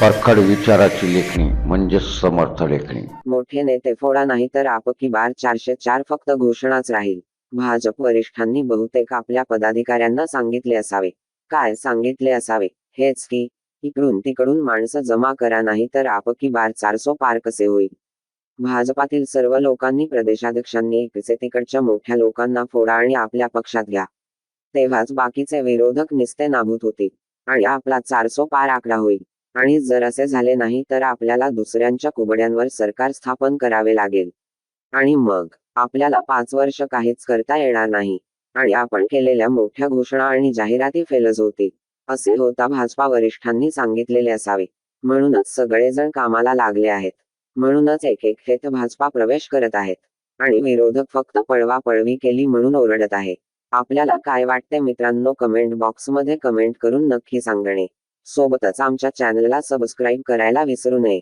परखड विचाराची लेखणी म्हणजे समर्थ लेखणी. मोठे नेते फोडा नाही तर आपकी बार चारशे चार फक्त घोषणाच राहील. भाजप वरिष्ठांनी बहुतेक आपल्या पदाधिकाऱ्यांना सांगितले असावे. काय सांगितले असावे? हेच की इकडून तिकडून माणसं जमा करा नाही तर आपकी बार चारसो पार कसे होईल? भाजपातील सर्व लोकांनी प्रदेशाध्यक्षांनी तिकडच्या मोठ्या लोकांना फोडा आणि आपल्या पक्षात घ्या. तेव्हाच बाकीचे विरोधक निस्ते नाबूत होतील आणि आपला चारसो पार आकडा होईल. आणि जर असे झाले नाही तर आपल्याला दुसऱ्यांच्या कुबड्यांवर सरकार स्थापन करावे लागेल. आणि मग आपल्याला पाच वर्ष काहीच करता येणार नाही. आणि आपण केलेल्या मोठ्या घोषणा आणि जाहिराती फेलच होतील. असे होता भाजपा वरिष्ठांनी सांगितलेले असावे. म्हणूनच सगळेजण कामाला लागले आहेत. म्हणूनच एक एक थेट भाजपा प्रवेश करत आहेत. आणि विरोधक फक्त पळवा पळवी केली म्हणून ओरडत आहे. आपल्याला काय वाटते मित्रांनो कमेंट बॉक्समध्ये कमेंट करून नक्की सांगणे. सोबतच आमच्या चॅनलला सबस्क्राईब करायला विसरू नये.